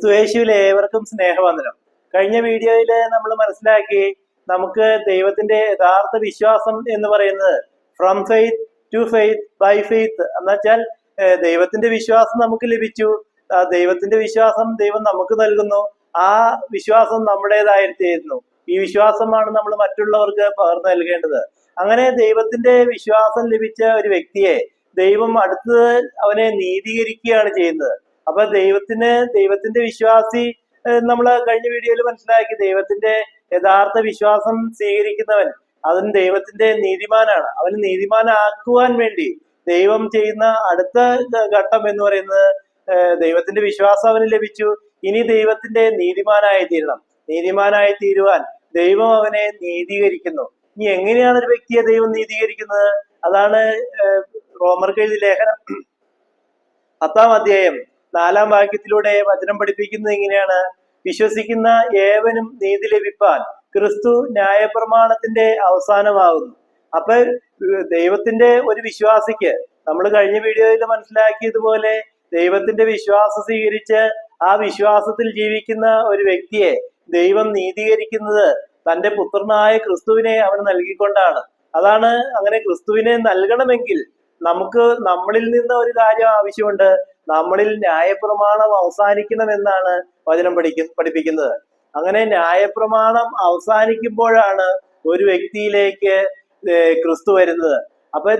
ക്രിസ്തുവേശുവിൽ ഏവർക്കും സ്നേഹവന്ദനം. കഴിഞ്ഞ വീഡിയോയിൽ നമ്മൾ മനസ്സിലാക്കി നമുക്ക് ദൈവത്തിന്റെ യഥാർത്ഥ വിശ്വാസം എന്ന് പറയുന്നത് from faith to faith by faith എന്നുവെച്ചാൽ ദൈവത്തിന്റെ വിശ്വാസം നമുക്ക് ലഭിച്ചു. ദൈവത്തിന്റെ വിശ്വാസം ദൈവം നമുക്ക് നൽകുന്നു. ആ വിശ്വാസം നമ്മുടേതായിരുന്നു ഈ വിശ്വാസമാണ് നമ്മൾ മറ്റുള്ളവർക്ക് പകർന്നു നൽകേണ്ടത്. അങ്ങനെ ദൈവത്തിന്റെ വിശ്വാസം ലഭിച്ച ഒരു വ്യക്തിയെ ദൈവം അടുത്തത് അവനെ നീതീകരിക്കുകയാണ് ചെയ്യുന്നത്. അപ്പൊ ദൈവത്തിന് ദൈവത്തിന്റെ വിശ്വാസി നമ്മൾ കഴിഞ്ഞ വീഡിയോയിൽ മനസ്സിലാക്കി ദൈവത്തിന്റെ യഥാർത്ഥ വിശ്വാസം സ്വീകരിക്കുന്നവൻ അവൻ ദൈവത്തിന്റെ നീതിമാനാണ്. അവന് നീതിമാനാക്കുവാൻ വേണ്ടി ദൈവം ചെയ്യുന്ന അടുത്ത ഘട്ടം എന്ന് പറയുന്നത് ദൈവത്തിന്റെ വിശ്വാസം അവന് ലഭിച്ചു. ഇനി ദൈവത്തിന്റെ നീതിമാനായി തീരണം. നീതിമാനായി തീരുവാൻ ദൈവം അവനെ നീതീകരിക്കുന്നു. ഇനി എങ്ങനെയാണ് ഒരു വ്യക്തിയെ ദൈവം നീതീകരിക്കുന്നത്? അതാണ് റോമർക്ക് എഴുതി ലേഖനം. പത്താം അധ്യായം. നാലാം വാക്യത്തിലൂടെ വചനം പഠിപ്പിക്കുന്നത് എങ്ങനെയാണ്? വിശ്വസിക്കുന്ന ഏവനും നീതി ലഭിപ്പാൻ ക്രിസ്തു ന്യായപ്രമാണത്തിന്റെ അവസാനമാകുന്നു. അപ്പൊ ദൈവത്തിന്റെ ഒരു വിശ്വാസിക്ക് നമ്മൾ കഴിഞ്ഞ വീഡിയോയിൽ മനസ്സിലാക്കിയതുപോലെ ദൈവത്തിന്റെ വിശ്വാസം സ്വീകരിച്ച് ആ വിശ്വാസത്തിൽ ജീവിക്കുന്ന ഒരു വ്യക്തിയെ ദൈവം നീതീകരിക്കുന്നത് തന്റെ പുത്രനായ ക്രിസ്തുവിനെ അവൻ നൽകിക്കൊണ്ടാണ്. അതാണ് അങ്ങനെ ക്രിസ്തുവിനെ നൽകണമെങ്കിൽ നമുക്ക് നമ്മളിൽ നിന്ന് ഒരു കാര്യം ആവശ്യമുണ്ട്. നമ്മളിൽ ന്യായപ്രമാണം അവസാനിക്കണമെന്നാണ് വചനം പഠിക്ക പഠിപ്പിക്കുന്നത്. അങ്ങനെ ന്യായപ്രമാണം അവസാനിക്കുമ്പോഴാണ് ഒരു വ്യക്തിയിലേക്ക് ക്രിസ്തു വരുന്നത്. അപ്പൊ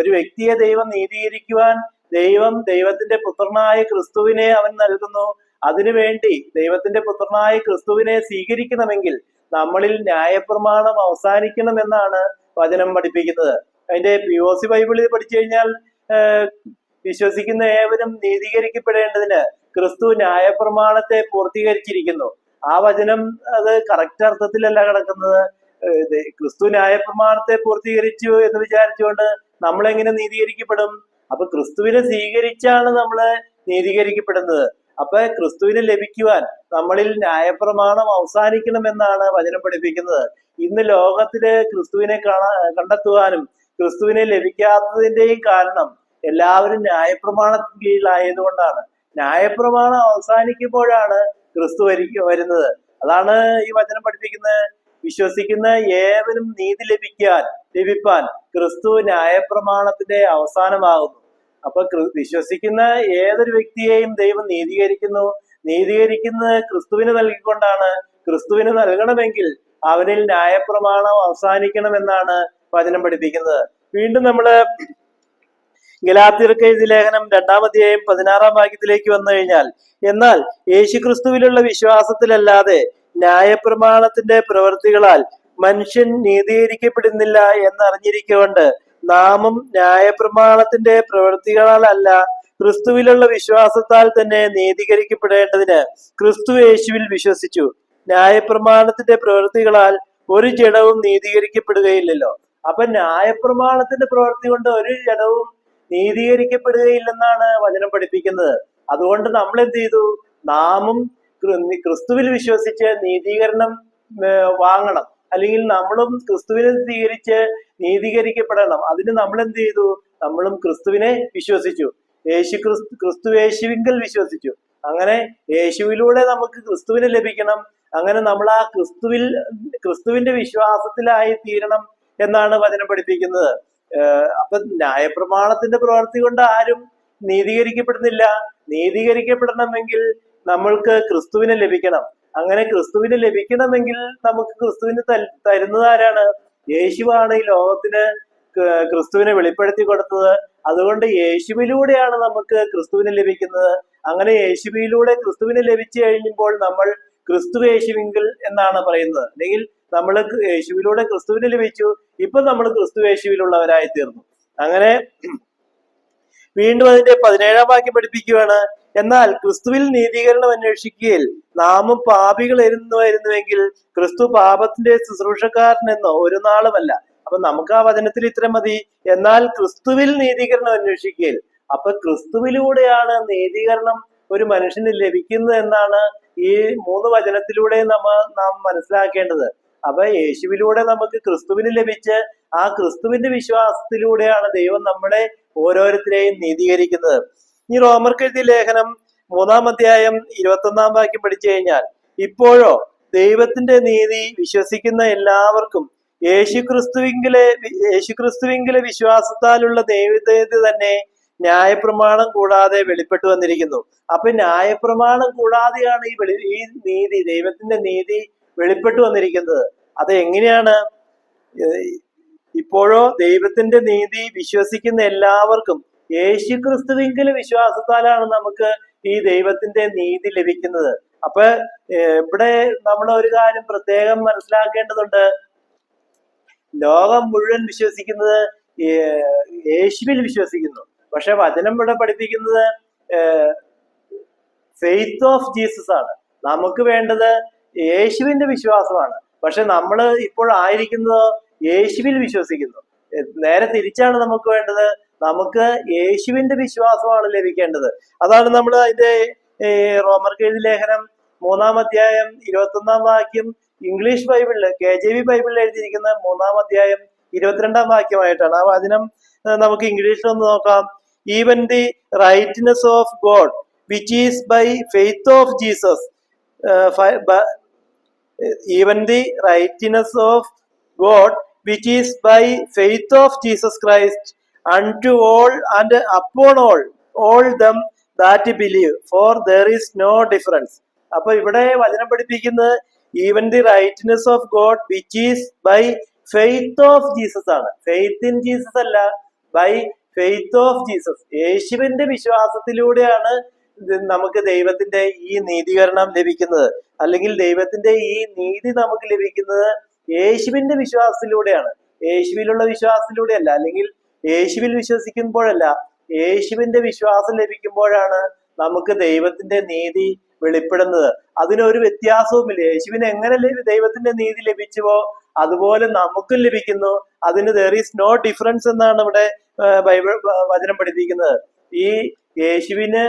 ഒരു വ്യക്തിയെ ദൈവം നീതീകരിക്കുവാൻ ദൈവം ദൈവത്തിന്റെ പുത്രനായ ക്രിസ്തുവിനെ അവൻ നൽകുന്നു. അതിനുവേണ്ടി ദൈവത്തിന്റെ പുത്രനായ ക്രിസ്തുവിനെ സ്വീകരിക്കണമെങ്കിൽ നമ്മളിൽ ന്യായപ്രമാണം അവസാനിക്കണമെന്നാണ് വചനം പഠിപ്പിക്കുന്നത്. അതിന്റെ പി ഒ സി ബൈബിളിൽ പഠിച്ചു കഴിഞ്ഞാൽ വിശ്വസിക്കുന്ന ഏവരും നീതീകരിക്കപ്പെടേണ്ടതിന് ക്രിസ്തു ന്യായപ്രമാണത്തെ പൂർത്തീകരിച്ചിരിക്കുന്നു. ആ വചനം അത് കറക്റ്റ് അർത്ഥത്തിലല്ല കിടക്കുന്നത്. ക്രിസ്തു ന്യായ ക്രിസ്തു ന്യായപ്രമാണത്തെ പൂർത്തീകരിച്ചു എന്ന് വിചാരിച്ചുകൊണ്ട് നമ്മൾ എങ്ങനെ നീതീകരിക്കപ്പെടും? അപ്പൊ ക്രിസ്തുവിനെ സ്വീകരിച്ചാണ് നമ്മൾ നീതീകരിക്കപ്പെടുന്നത്. അപ്പൊ ക്രിസ്തുവിനെ ലഭിക്കുവാൻ നമ്മളിൽ ന്യായപ്രമാണം അവസാനിക്കണമെന്നാണ് വചനം പഠിപ്പിക്കുന്നത്. ഇന്ന് ലോകത്തിൽ ക്രിസ്തുവിനെ കാണാ കണ്ടെത്തുവാനും ക്രിസ്തുവിനെ ലഭിക്കാത്തതിന്റെയും കാരണം എല്ലാവരും ന്യായപ്രമാണത്തിന് കീഴിലായതുകൊണ്ടാണ്. ന്യായപ്രമാണം അവസാനിക്കുമ്പോഴാണ് ക്രിസ്തു വരുന്നത്. അതാണ് ഈ വചനം പഠിപ്പിക്കുന്നത് വിശ്വസിക്കുന്ന ഏവനും നീതി ലഭിക്കാൻ ലഭിപ്പാൻ ക്രിസ്തു ന്യായപ്രമാണത്തിന്റെ അവസാനമാകുന്നു. അപ്പൊ വിശ്വസിക്കുന്ന ഏതൊരു വ്യക്തിയെയും ദൈവം നീതീകരിക്കുന്നു. നീതീകരിക്കുന്നത് ക്രിസ്തുവിന് നൽകിക്കൊണ്ടാണ്. ക്രിസ്തുവിന് നൽകണമെങ്കിൽ അവനിൽ ന്യായപ്രമാണം അവസാനിക്കണമെന്നാണ് വചനം പഠിപ്പിക്കുന്നത്. വീണ്ടും നമ്മൾ ഗലാത്തിർക്ക് എഴുതി ലേഖനം രണ്ടാമധ്യായം പതിനാറാം വാക്യത്തിലേക്ക് വന്നു കഴിഞ്ഞാൽ എന്നാൽ യേശുക്രിസ്തുവിലുള്ള വിശ്വാസത്തിലല്ലാതെ ന്യായപ്രമാണത്തിന്റെ പ്രവൃത്തികളാൽ മനുഷ്യൻ നീതീകരിക്കപ്പെടുന്നില്ല എന്നറിഞ്ഞിരിക്കൊണ്ട് നാമും ന്യായപ്രമാണത്തിന്റെ പ്രവൃത്തികളാലല്ല ക്രിസ്തുവിലുള്ള വിശ്വാസത്താൽ തന്നെ നീതീകരിക്കപ്പെടേണ്ടതിന് ക്രിസ്തു യേശുവിൽ വിശ്വസിച്ചു. ന്യായപ്രമാണത്തിന്റെ പ്രവൃത്തികളാൽ ഒരു ജഡവും നീതീകരിക്കപ്പെടുകയില്ലല്ലോ. അപ്പൊ ന്യായപ്രമാണത്തിന്റെ പ്രവൃത്തി കൊണ്ട് ഒരു ജഡവും നീതീകരിക്കപ്പെടുകയില്ലെന്നാണ് വചനം പഠിപ്പിക്കുന്നത്. അതുകൊണ്ട് നമ്മൾ എന്ത് ചെയ്തു നാമും ക്രിസ്തുവിൽ വിശ്വസിച്ച് നീതീകരണം വാങ്ങണം. അല്ലെങ്കിൽ നമ്മളും ക്രിസ്തുവിനെ സ്വീകരിച്ച് നീതീകരിക്കപ്പെടണം. അതിന് നമ്മൾ എന്ത് ചെയ്തു നമ്മളും ക്രിസ്തുവിനെ വിശ്വസിച്ചു. യേശു ക്രിസ്തു ക്രിസ്തു യേശുവിങ്കൽ വിശ്വസിച്ചു. അങ്ങനെ യേശുവിലൂടെ നമുക്ക് ക്രിസ്തുവിനെ ലഭിക്കണം. അങ്ങനെ നമ്മൾ ആ ക്രിസ്തുവിൽ ക്രിസ്തുവിന്റെ വിശ്വാസത്തിലായി തീരണം എന്നാണ് വചനം പഠിപ്പിക്കുന്നത്. അപ്പൊ ന്യായപ്രമാണത്തിന്റെ പ്രവർത്തി കൊണ്ട് ആരും നീതീകരിക്കപ്പെടുന്നില്ല. നീതീകരിക്കപ്പെടണമെങ്കിൽ നമ്മൾക്ക് ക്രിസ്തുവിനെ ലഭിക്കണം. അങ്ങനെ ക്രിസ്തുവിന് ലഭിക്കണമെങ്കിൽ നമുക്ക് ക്രിസ്തുവിന് തൽ- തരുന്നത് ആരാണ് യേശുവാണ് ഈ ലോകത്തിന് ക്രിസ്തുവിനെ വെളിപ്പെടുത്തി കൊടുത്തത്. അതുകൊണ്ട് യേശുവിലൂടെയാണ് നമുക്ക് ക്രിസ്തുവിനെ ലഭിക്കുന്നത്. അങ്ങനെ യേശുവിലൂടെ ക്രിസ്തുവിനെ ലഭിച്ചു കഴിയുമ്പോൾ നമ്മൾ ക്രിസ്തു യേശുവിങ്കിൽ എന്നാണ് പറയുന്നത്. അല്ലെങ്കിൽ നമ്മൾ യേശുവിലൂടെ ക്രിസ്തുവിനെ ലഭിച്ചു. ഇപ്പൊ നമ്മൾ ക്രിസ്തു യേശുവിലുള്ളവരായി തീർന്നു അങ്ങനെ വീണ്ടും അതിന്റെ പതിനേഴാം വാക്യം പഠിപ്പിക്കുകയാണ് എന്നാൽ ക്രിസ്തുവിൽ നീതീകരണം അന്വേഷിക്കുകയിൽ നാമും പാപികളായിരുന്നുവെങ്കിൽ ക്രിസ്തു പാപത്തിന്റെ ശുശ്രൂഷക്കാരനെന്നോ ഒരു നാളുമല്ല. അപ്പൊ നമുക്ക് ആ വചനത്തിൽ ഇത്ര മതി. എന്നാൽ ക്രിസ്തുവിൽ നീതീകരണം അന്വേഷിക്കുകയിൽ അപ്പൊ ക്രിസ്തുവിലൂടെയാണ് നീതീകരണം ഒരു മനുഷ്യന് ലഭിക്കുന്നത് എന്നാണ് ഈ മൂന്ന് വചനത്തിലൂടെ നമ്മ നാം മനസ്സിലാക്കേണ്ടത്. അപ്പൊ യേശുവിലൂടെ നമുക്ക് ക്രിസ്തുവിന് ലഭിച്ച് ആ ക്രിസ്തുവിന്റെ വിശ്വാസത്തിലൂടെയാണ് ദൈവം നമ്മളെ ഓരോരുത്തരെയും നീതീകരിക്കുന്നത്. ഈ റോമർക്ക് എഴുതിയ ലേഖനം മൂന്നാം അധ്യായം ഇരുപത്തൊന്നാം വാക്യം പഠിച്ചു കഴിഞ്ഞാൽ ഇപ്പോഴോ ദൈവത്തിന്റെ നീതി വിശ്വസിക്കുന്ന എല്ലാവർക്കും യേശുക്രിസ്തുവിങ്കിലെ യേശുക്രിസ്തുവിങ്കിലെ വിശ്വാസത്താലുള്ള ദൈവത്തെ തന്നെ ന്യായപ്രമാണം കൂടാതെ വെളിപ്പെട്ടു വന്നിരിക്കുന്നു. അപ്പൊ ന്യായപ്രമാണം കൂടാതെയാണ് ഈ വെളി ഈ നീതി ദൈവത്തിന്റെ നീതി വെളിപ്പെട്ടു വന്നിരിക്കുന്നത്. അത് എങ്ങനെയാണ്? ഇപ്പോഴോ ദൈവത്തിന്റെ നീതി വിശ്വസിക്കുന്ന എല്ലാവർക്കും യേശു ക്രിസ്തുവിങ്കിലെ വിശ്വാസത്താലാണ് നമുക്ക് ഈ ദൈവത്തിന്റെ നീതി ലഭിക്കുന്നത്. അപ്പൊ ഇവിടെ നമ്മൾ ഒരു കാര്യം പ്രത്യേകം മനസ്സിലാക്കേണ്ടതുണ്ട്. ലോകം മുഴുവൻ വിശ്വസിക്കുന്നത് യേശുവിൽ വിശ്വസിക്കുന്നു. പക്ഷെ വചനം ഇവിടെ പഠിപ്പിക്കുന്നത് ഫെയ്ത്ത് ഓഫ് ജീസസ് ആണ്. നമുക്ക് വേണ്ടത് യേശുവിന്റെ വിശ്വാസമാണ്. പക്ഷെ നമ്മൾ ഇപ്പോൾ ആയിരിക്കുന്നത് യേശുവിൽ വിശ്വസിക്കുന്നു. നേരെ തിരിച്ചാണ് നമുക്ക് വേണ്ടത്. നമുക്ക് യേശുവിന്റെ വിശ്വാസമാണ് ലഭിക്കേണ്ടത്. അതാണ് നമ്മൾ അതിന്റെ റോമർക്ക് എഴുതി ലേഖനം മൂന്നാം അധ്യായം ഇരുപത്തൊന്നാം വാക്യം ഇംഗ്ലീഷ് ബൈബിളിൽ കെ ജെ വി ബൈബിളിൽ എഴുതിയിരിക്കുന്ന മൂന്നാം അധ്യായം ഇരുപത്തിരണ്ടാം വാക്യമായിട്ടാണ്. ആ വചനം നമുക്ക് ഇംഗ്ലീഷിൽ ഒന്ന് നോക്കാം. Even the righteousness of God which is by faith of Jesus even the righteousness of God, which is by faith of Jesus Christ, unto all and upon all, all them that believe, for there is no difference. അപ്പൊ ഇവിടെ വചനം പഠിപ്പിക്കുന്നത് even the righteousness of God which is by faith of Jesus ആണ് faith in Jesus അല്ല by faith of Jesus യേശുവിന്റെ വിശ്വാസത്തിലൂടെയാണ് നമുക്ക് ദൈവത്തിന്റെ ഈ നീതീകരണം ലഭിക്കുന്നത് അല്ലെങ്കിൽ ദൈവത്തിന്റെ ഈ നീതി നമുക്ക് ലഭിക്കുന്നത് യേശുവിന്റെ വിശ്വാസത്തിലൂടെയാണ്. യേശുവിലുള്ള വിശ്വാസത്തിലൂടെയല്ല അല്ലെങ്കിൽ യേശുവിൽ വിശ്വസിക്കുമ്പോഴല്ല യേശുവിന്റെ വിശ്വാസം ലഭിക്കുമ്പോഴാണ് നമുക്ക് ദൈവത്തിന്റെ നീതി വെളിപ്പെടുന്നത്. അതിനൊരു വ്യത്യാസവുമില്ല. യേശുവിന് എങ്ങനെ ദൈവത്തിന്റെ നീതി ലഭിച്ചുവോ അതുപോലെ നമുക്കും ലഭിക്കുന്നു. അതിന് ദർ ഈസ് നോ ഡിഫറൻസ് എന്നാണ് ഇവിടെ ബൈബിൾ വചനം പഠിപ്പിക്കുന്നത്. ഈ യേശുവിന്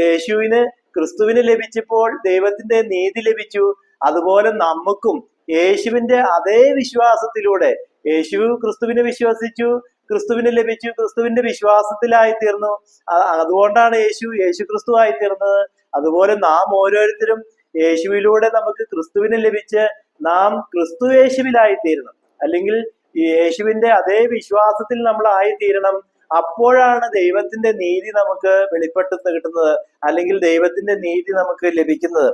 യേശുവിന് ക്രിസ്തുവിന് ലഭിച്ചപ്പോൾ ദൈവത്തിന്റെ നീതി ലഭിച്ചു. അതുപോലെ നമുക്കും യേശുവിന്റെ അതേ വിശ്വാസത്തിലൂടെ യേശു ക്രിസ്തുവിനെ വിശ്വസിച്ചു ക്രിസ്തുവിന് ലഭിച്ചു ക്രിസ്തുവിന്റെ വിശ്വാസത്തിലായി തീർന്നു. അതുകൊണ്ടാണ് യേശു യേശു ക്രിസ്തു ആയി തീർന്നത്. അതുപോലെ നാം ഓരോരുത്തരും യേശുവിലൂടെ നമുക്ക് ക്രിസ്തുവിനെ ലഭിച്ച് നാം ക്രിസ്തു യേശുവിലായി തീരണം. അല്ലെങ്കിൽ യേശുവിന്റെ അതേ വിശ്വാസത്തിൽ നമ്മൾ ആയിത്തീരണം അപ്പോഴാണ് ദൈവത്തിന്റെ നീതി നമുക്ക് വെളിപ്പെട്ട് കിട്ടുന്നത് അല്ലെങ്കിൽ ദൈവത്തിന്റെ നീതി നമുക്ക് ലഭിക്കുന്നത്.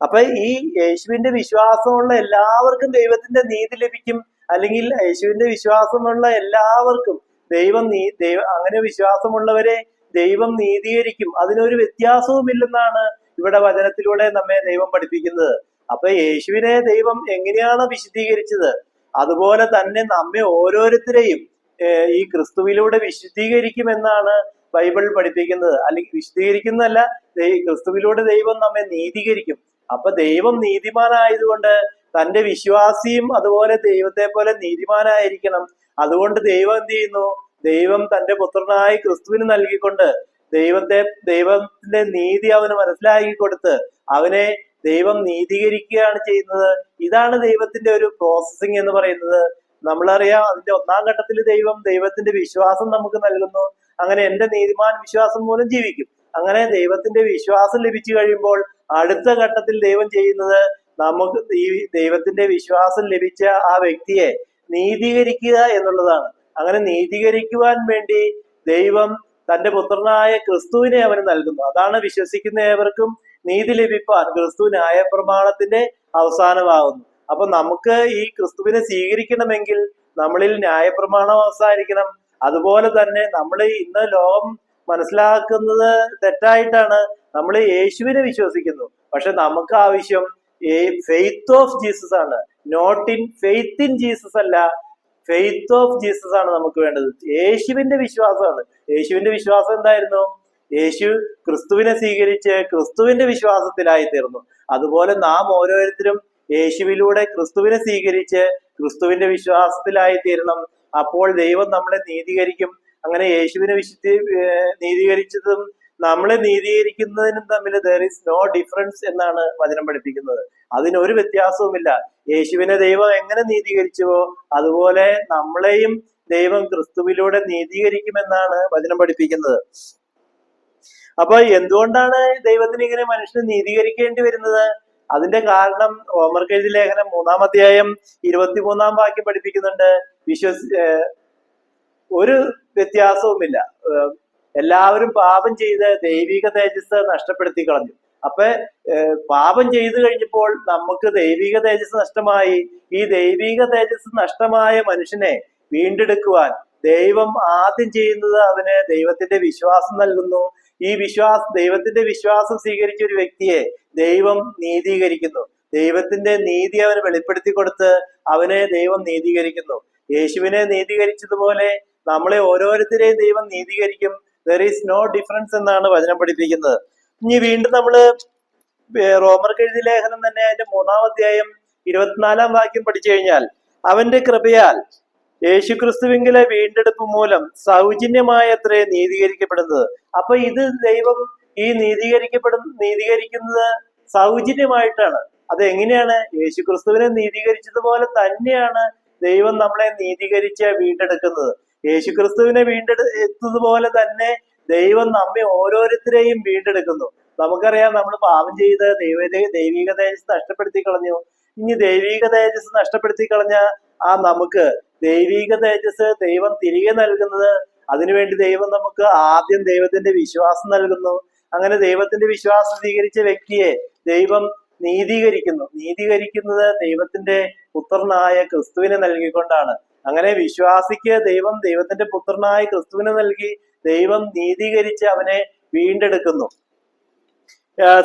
അപ്പൊ ഈ യേശുവിന്റെ വിശ്വാസമുള്ള എല്ലാവർക്കും ദൈവത്തിന്റെ നീതി ലഭിക്കും അല്ലെങ്കിൽ യേശുവിന്റെ വിശ്വാസമുള്ള എല്ലാവർക്കും ദൈവം നീ ദൈവ അങ്ങനെ വിശ്വാസമുള്ളവരെ ദൈവം നീതീകരിക്കും. അതിനൊരു വ്യത്യാസവുമില്ലെന്നാണ് ഇവിടെ വചനത്തിലൂടെ നമ്മെ ദൈവം പഠിപ്പിക്കുന്നത്. അപ്പൊ യേശുവിനെ ദൈവം എങ്ങനെയാണ് വിശദീകരിച്ചത് അതുപോലെ തന്നെ നമ്മെ ഓരോരുത്തരെയും ഈ ക്രിസ്തുവിലൂടെ വിശുദ്ധീകരിക്കുമെന്നാണ് ബൈബിൾ പഠിപ്പിക്കുന്നത്. അല്ലെങ്കിൽ വിശുദ്ധീകരിക്കുന്നതല്ല ക്രിസ്തുവിലൂടെ ദൈവം നമ്മെ നീതീകരിക്കും. അപ്പൊ ദൈവം നീതിമാനായതുകൊണ്ട് തന്റെ വിശ്വാസിയും അതുപോലെ ദൈവത്തെ പോലെ നീതിമാനായിരിക്കണം. അതുകൊണ്ട് ദൈവം എന്ത് ചെയ്യുന്നു? ദൈവം തന്റെ പുത്രനായി ക്രിസ്തുവിന് നൽകിക്കൊണ്ട് ദൈവത്തെ ദൈവത്തിന്റെ നീതി അവന് മനസ്സിലാക്കി കൊടുത്ത് അവനെ ദൈവം നീതീകരിക്കുകയാണ് ചെയ്യുന്നത്. ഇതാണ് ദൈവത്തിന്റെ ഒരു പ്രോസസ്സിംഗ് എന്ന് പറയുന്നത്. നമ്മളറിയാം അതിന്റെ ഒന്നാം ഘട്ടത്തിൽ ദൈവം ദൈവത്തിന്റെ വിശ്വാസം നമുക്ക് നൽകുന്നു. അങ്ങനെ എന്റെ നീതിമാൻ വിശ്വാസം മൂലം ജീവിക്കും. അങ്ങനെ ദൈവത്തിന്റെ വിശ്വാസം ലഭിച്ചു കഴിയുമ്പോൾ അടുത്ത ഘട്ടത്തിൽ ദൈവം ചെയ്യുന്നത് നമുക്ക് ഈ ദൈവത്തിന്റെ വിശ്വാസം ലഭിച്ച ആ വ്യക്തിയെ നീതീകരിക്കുക എന്നുള്ളതാണ്. അങ്ങനെ നീതീകരിക്കുവാൻ വേണ്ടി ദൈവം തന്റെ പുത്രനായ ക്രിസ്തുവിനെ അവന് നൽകുന്നു. അതാണ് വിശ്വസിക്കുന്ന ഏവർക്കും നീതി ലഭിപ്പാൻ ക്രിസ്തു ന്യായപ്രമാണത്തിന്റെ അവസാനമാകുന്നു. അപ്പൊ നമുക്ക് ഈ ക്രിസ്തുവിനെ സ്വീകരിക്കണമെങ്കിൽ നമ്മളിൽ ന്യായപ്രമാണം അവസാനിക്കണം. അതുപോലെ തന്നെ നമ്മൾ ഇന്ന് ലോകം മനസ്സിലാക്കുന്നത് തെറ്റായിട്ടാണ്. നമ്മൾ യേശുവിനെ വിശ്വസിക്കുന്നു. പക്ഷെ നമുക്ക് ആവശ്യം ഫെയ്ത്ത് ഓഫ് ജീസസ് ആണ്. Not in faith in Jesus അല്ല. ഫെയ്ത്ത് ഓഫ് ജീസസ് ആണ് നമുക്ക് വേണ്ടത്. യേശുവിന്റെ വിശ്വാസമാണ്. യേശുവിന്റെ വിശ്വാസം എന്തായിരുന്നു? യേശു ക്രിസ്തുവിനെ സ്വീകരിച്ച് ക്രിസ്തുവിന്റെ വിശ്വാസത്തിലായി തീർന്നു അതുപോലെ നാം ഓരോരുത്തരും യേശുവിലൂടെ ക്രിസ്തുവിനെ സ്വീകരിച്ച് ക്രിസ്തുവിന്റെ വിശ്വാസത്തിലായി തീരണം അപ്പോൾ ദൈവം നമ്മളെ നീതീകരിക്കും. അങ്ങനെ യേശുവിനെ വിശുദ്ധി നീതീകരിച്ചതും നമ്മളെ നീതീകരിക്കുന്നതിനും തമ്മിൽ ദർ ഇസ് നോ ഡിഫറൻസ് എന്നാണ് വചനം പഠിപ്പിക്കുന്നത്. അതിനൊരു വ്യത്യാസവുമില്ല. യേശുവിനെ ദൈവം എങ്ങനെ നീതീകരിച്ചുവോ അതുപോലെ നമ്മളെയും ദൈവം ക്രിസ്തുവിലൂടെ നീതീകരിക്കുമെന്നാണ് വചനം പഠിപ്പിക്കുന്നത്. അപ്പൊ എന്തുകൊണ്ടാണ് ദൈവത്തിന് ഇങ്ങനെ മനുഷ്യനെ നീതീകരിക്കേണ്ടി വരുന്നത്? അതിന്റെ കാരണം ഓമർക്കെഴുതി ലേഖനം മൂന്നാം അധ്യായം ഇരുപത്തിമൂന്നാം വാക്യം പഠിപ്പിക്കുന്നുണ്ട്. വിശ്വസി ഒരു വ്യത്യാസവുമില്ല. എല്ലാവരും പാപം ചെയ്ത് ദൈവിക തേജസ് നഷ്ടപ്പെടുത്തി കളഞ്ഞു. അപ്പൊ പാപം ചെയ്തു കഴിഞ്ഞപ്പോൾ നമുക്ക് ദൈവിക തേജസ് നഷ്ടമായി. ഈ ദൈവിക തേജസ് നഷ്ടമായ മനുഷ്യനെ വീണ്ടെടുക്കുവാൻ ദൈവം ആദ്യം ചെയ്യുന്നത് അവന് ദൈവത്തിന്റെ വിശ്വാസം നൽകുന്നു. ഈ വിശ്വാസ ദൈവത്തിന്റെ വിശ്വാസം സ്വീകരിച്ച ഒരു വ്യക്തിയെ ദൈവം നീതീകരിക്കുന്നു. ദൈവത്തിന്റെ നീതി അവന് വെളിപ്പെടുത്തി കൊടുത്ത് അവനെ ദൈവം നീതീകരിക്കുന്നു. യേശുവിനെ നീതീകരിച്ചതുപോലെ നമ്മളെ ഓരോരുത്തരെയും ദൈവം നീതീകരിക്കും. ദർ ഈസ് നോ ഡിഫറൻസ് എന്നാണ് വചനം പഠിപ്പിക്കുന്നത്. ഇനി വീണ്ടും നമ്മൾ റോമർ എഴുതിയ ലേഖനം തന്നെ അതിന്റെ മൂന്നാം അധ്യായം ഇരുപത്തിനാലാം വാക്യം പഠിച്ചു കഴിഞ്ഞാൽ അവന്റെ കൃപയാൽ യേശുക്രിസ്തുവിങ്കിലെ വീണ്ടെടുപ്പ് മൂലം സൗജന്യമായ അത്രേ നീതീകരിക്കപ്പെടുന്നത്. അപ്പൊ ഇത് ദൈവം ഈ നീതീകരിക്കപ്പെടുന്ന നീതീകരിക്കുന്നത് സൗജന്യമായിട്ടാണ്. അത് എങ്ങനെയാണ്? യേശുക്രിസ്തുവിനെ നീതീകരിച്ചതുപോലെ തന്നെയാണ് ദൈവം നമ്മളെ നീതീകരിച്ച് വീണ്ടെടുക്കുന്നത്. യേശുക്രിസ്തുവിനെ വീണ്ടെടുത്തതുപോലെ തന്നെ ദൈവം നമ്മെ ഓരോരുത്തരെയും വീണ്ടെടുക്കുന്നു. നമുക്കറിയാം നമ്മൾ പാപം ചെയ്ത് ദൈവ ദൈവിക തേജസ് നഷ്ടപ്പെടുത്തി കളഞ്ഞു ഇനി ദൈവിക തേജസ് നഷ്ടപ്പെടുത്തി കളഞ്ഞ ആ നമുക്ക് ദൈവിക തേജസ് ദൈവം തിരികെ നൽകുന്നത്. അതിനുവേണ്ടി ദൈവം നമുക്ക് ആദ്യം ദൈവത്തിന്റെ വിശ്വാസം നൽകുന്നു. അങ്ങനെ ദൈവത്തിന്റെ വിശ്വാസം സ്വീകരിച്ച വ്യക്തിയെ ദൈവം നീതീകരിക്കുന്നു. നീതീകരിക്കുന്നത് ദൈവത്തിന്റെ പുത്രനായ ക്രിസ്തുവിനെ നൽകിക്കൊണ്ടാണ്. അങ്ങനെ വിശ്വാസിക്ക് ദൈവം ദൈവത്തിന്റെ പുത്രനായ ക്രിസ്തുവിനെ നൽകി ദൈവം നീതീകരിച്ച് അവനെ വീണ്ടെടുക്കുന്നു.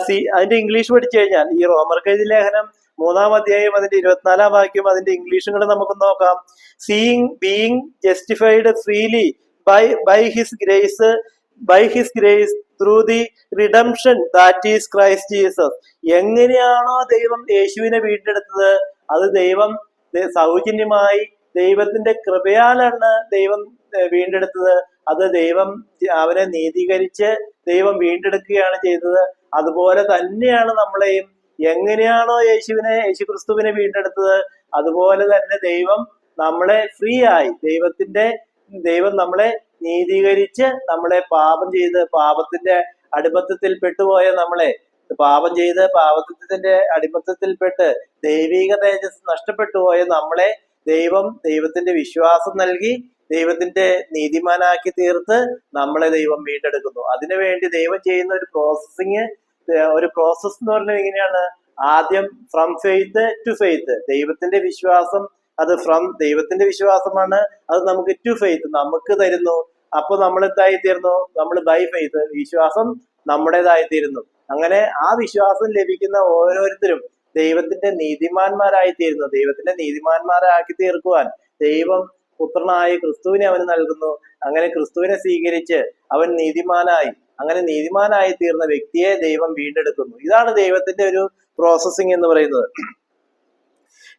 സി അതിന്റെ ഇംഗ്ലീഷ് പഠിച്ചു കഴിഞ്ഞാൽ ഈ റോമർ എഴുതിയ ലേഖനം മൂന്നാം അധ്യായം അതിന്റെ ഇരുപത്തിനാലാം വാക്യം അതിന്റെ ഇംഗ്ലീഷും കൂടെ നമുക്ക് നോക്കാം. Seeing being justified freely by by his grace by his grace through the redemption that is Christ Jesus എങ്ങനെയാണോ ദൈവം യേശുവിനെ വീണ്ടെടുത്തത്? അത് ദൈവം സൗജന്യമായി ദൈവത്തിന്റെ കൃപയാലാണ് ദൈവം വീണ്ടെടുത്തത്. അത് ദൈവം അവനെ നീതീകരിച്ച് ദൈവം വീണ്ടെടുക്കുകയാണ് ചെയ്തത്. അതുപോലെ തന്നെയാണ് നമ്മളെയും എങ്ങനെയാണോ യേശുവിനെ യേശു ക്രിസ്തുവിനെ വീണ്ടെടുത്തത്? അതുപോലെ തന്നെ ദൈവം നമ്മളെ ഫ്രീ ആയി. ദൈവത്തിന്റെ ദൈവം നമ്മളെ നീതീകരിച്ച് നമ്മളെ പാപം ചെയ്ത് പാപത്തിന്റെ അടിമത്തത്തിൽ പെട്ടുപോയ നമ്മളെ പാപം ചെയ്ത് പാപത്തിന്റെ അടിമത്തത്തിൽപ്പെട്ട് ദൈവിക തേജസ് നഷ്ടപ്പെട്ടു പോയ നമ്മളെ ദൈവം ദൈവത്തിന്റെ വിശ്വാസം നൽകി ദൈവത്തിന്റെ നീതിമാനാക്കി തീർത്ത് നമ്മളെ ദൈവം വീണ്ടെടുക്കുന്നു. അതിനുവേണ്ടി ദൈവം ചെയ്യുന്ന ഒരു പ്രോസസ്സിങ് ഒരു പ്രോസസ് എന്ന് പറഞ്ഞാൽ എങ്ങനെയാണ്? ആദ്യം ഫ്രം ഫെയ്ത്ത് ടു ഫെയ്ത്ത് ദൈവത്തിന്റെ വിശ്വാസം അത് ഫ്രം ദൈവത്തിന്റെ വിശ്വാസമാണ് അത് നമുക്ക് ടു ഫെയ്ത്ത് നമുക്ക് തരുന്നു. അപ്പൊ നമ്മൾ എന്തായി തീർന്നു നമ്മൾ ബൈ ഫെയ്ത്ത് വിശ്വാസം നമ്മുടേതായി തീരുന്നു അങ്ങനെ ആ വിശ്വാസം ലഭിക്കുന്ന ഓരോരുത്തരും ദൈവത്തിന്റെ നീതിമാന്മാരായി തീരുന്നു ദൈവത്തിന്റെ നീതിമാന്മാരാക്കി തീർക്കുവാൻ ദൈവം പുത്രനായ ക്രിസ്തുവിനെ അവന് നൽകുന്നു. അങ്ങനെ ക്രിസ്തുവിനെ സ്വീകരിച്ച് അവൻ നീതിമാനായി. അങ്ങനെ നീതിമാനായി തീർന്ന വ്യക്തിയെ ദൈവം വീണ്ടെടുക്കുന്നു. ഇതാണ് ദൈവത്തിന്റെ ഒരു പ്രോസസ്സിംഗ് എന്ന് പറയുന്നത്.